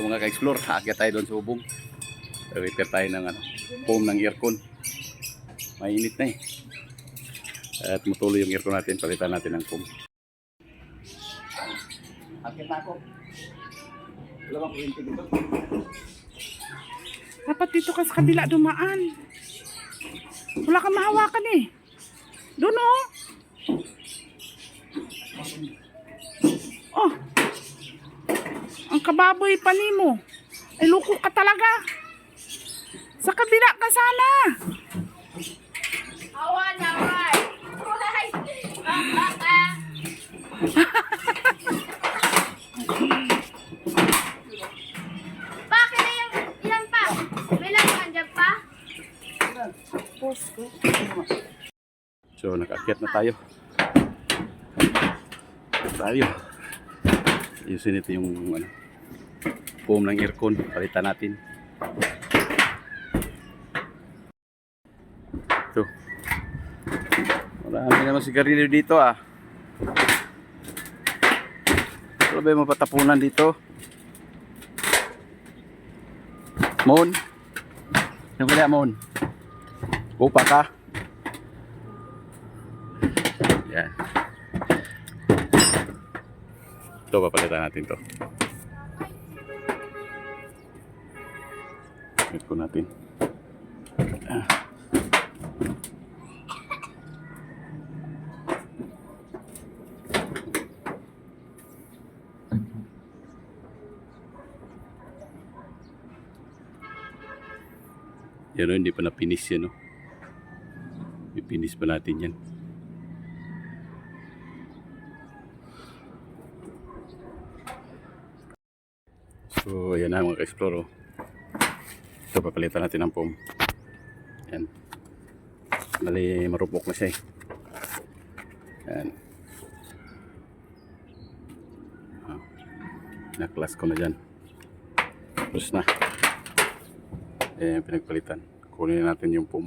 So mga ka-explore, aakyat tayo doon sa ubong. Repair tayo ng ano, foam ng aircon. Mainit na eh. At mutuloy yung aircon natin, palitan natin ng foam. Akyat na ako. Wala bang dito? Dapat dito ka sa kabila dumaan. Wala kang mahawakan eh. Doon oh. Oh. Ang kababoy pa ni mo. Ay luko ka talaga. Sa kabila ka sana. Awa naman! Kulay! Bakit na yan? Ilan pa? May laman dyan pa? So nakaakyat na tayo. Tayo. Ayusin ito yung ano, foam ng aircon. Palitan natin. Ito. Marami naman sigarilyo dito ah. Ano ba yung dito? Mon? Ano kaya Mon? Upa ka? Yan. Ito, papalitan natin to. Ko natin. Yan o, hindi pa napinis yan o. Ipinis pa natin yan. So, ayan na mga ka-explore. oh. Ito, papalitan natin ng foam. Yan. Mali, marupok na siya eh. Yan. Ah. Naklas ko na dyan. Tapos na. Ayan, pinagpalitan. Kunin natin yung foam.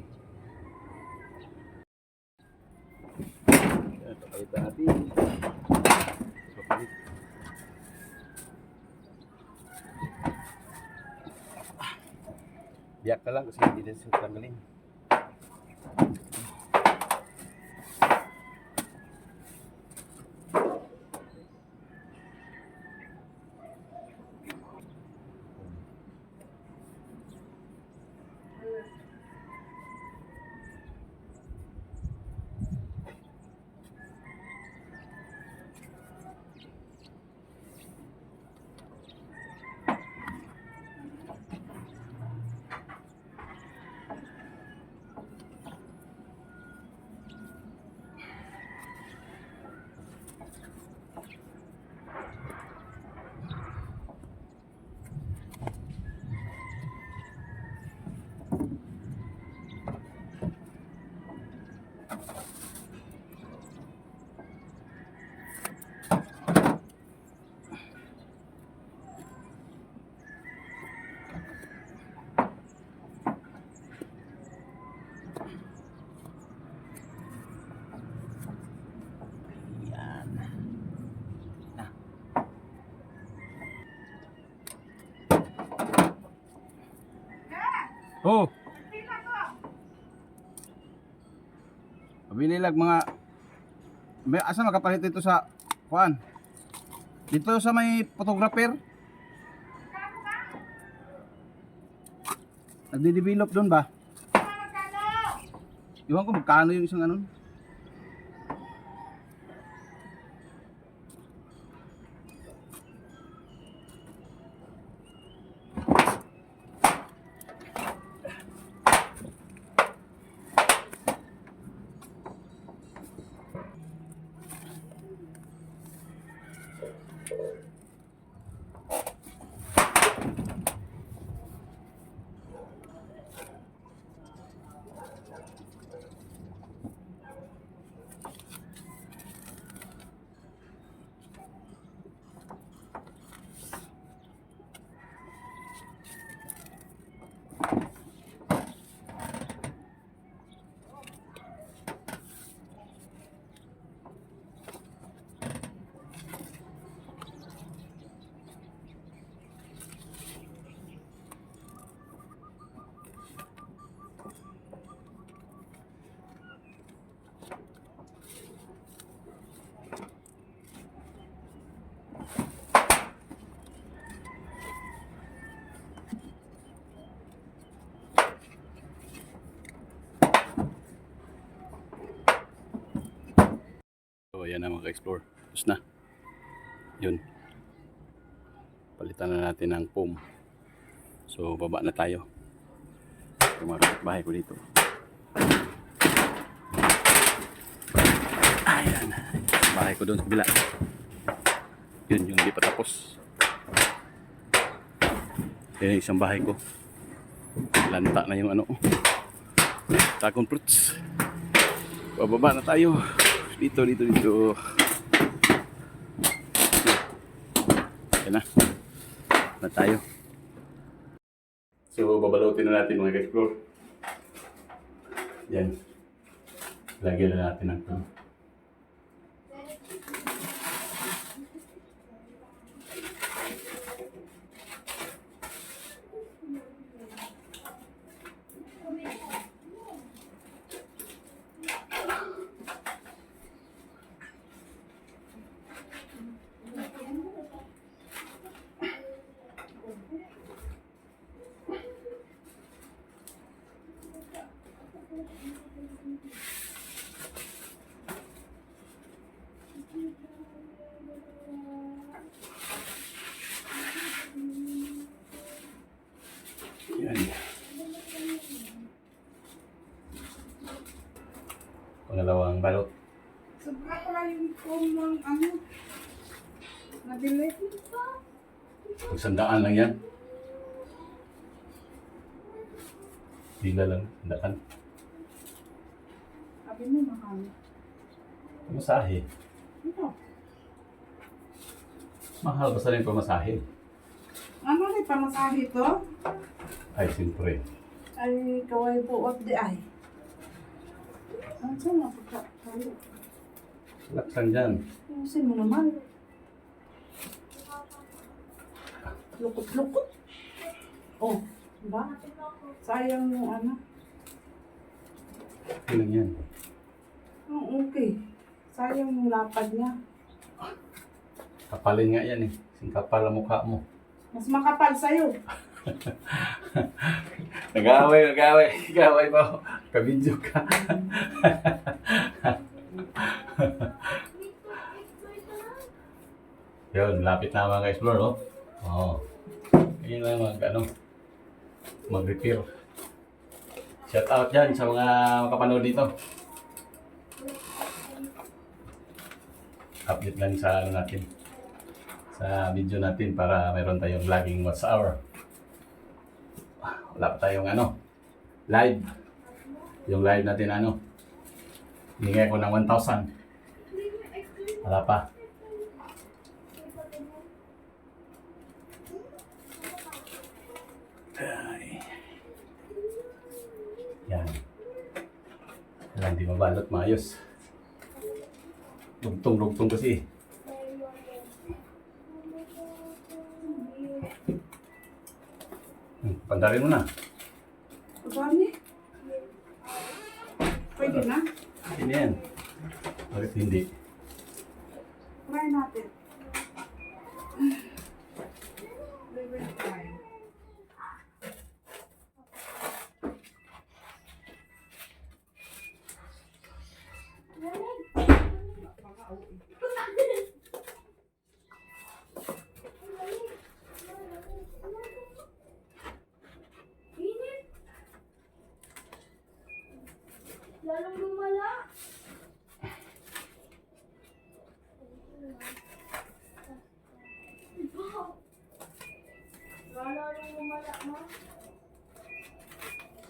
Lang kasi hindi. Oh. Pabili lang mga may asa makapalit ito sa kuan. Dito sa may photographer. Nagde-develop doon ba? Iwan ko magkano yung isang ano? Ka-explore. Tapos na. Yun. Palitan na natin ng foam. So, baba na tayo. Yung mga kapitbahay ko dito. Ayan. Bahay ko doon sa bila. Yun yung hindi pa tapos. Yan yung isang bahay ko. Lanta na yung ano. Dragon fruits. Bababa na tayo. Dito, dito, dito. Yan na. Na tayo. So, babalutin na natin mga ka-explore. Yan. Lagyan na natin ng ito. Yan. Pangalawang balot. Sobra pala yung phone ng ano. Nabili. Magsandaan lang yan. Bila lang, sandaan. Sabi mo mahal. Masahe. Ito. Mahal basta rin pamasahe. Ano rin pamasahe to? Ay, siyempre. Ay, kaway buot di ay. Ano siya na pagka? Laksan dyan. Ayusin mo naman. Lukot-lukot. Oh, ba? Sayang yung ano. Lang yan. Oh, okay. Sayang yung lapad niya. Kapalin nga yan eh. Sing kapal ang mukha mo. Mas makapal sa'yo. Nag-away, nag-away. Nag-away pa ako. Kabidyo ka. Yun, lapit na mga ka-explore, oh. Oo. Yun lang mag, ano, mag-repair. Shout out dyan sa mga makapanood dito. Update lang sa ano natin. Sa video natin para meron tayong vlogging watch hour. Wala pa tayong ano, live. Yung live natin ano, hingay ko ng 1,000. Wala pa. Ay. Yan. Wala, hindi mabalot maayos. Lugtong-lugtong kasi. Hmm, Pandarin mo na. Dami. Pwede na. Hindi yan. Bakit hindi? Try natin.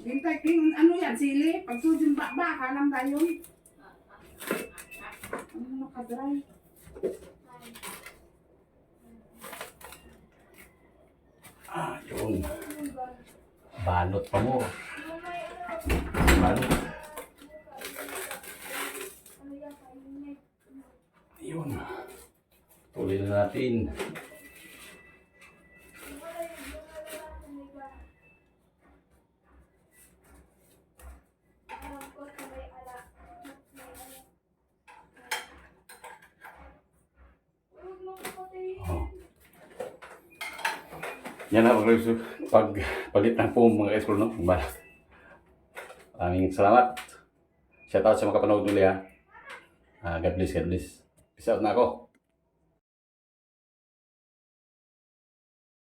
Bintay, king, ano yan, sili? Pag sudin ba, ba, kalam tayo. Ano nakadry? Ah, yun. Balot pa mo. Balot. Yun. Tuloy na natin. Oh. Yan na pag palit ng foam mga guys, no? Balot. Maraming salamat. Shout out sa mga kapanood nuli ha. Ah, God bless, God bless. Peace out na ako.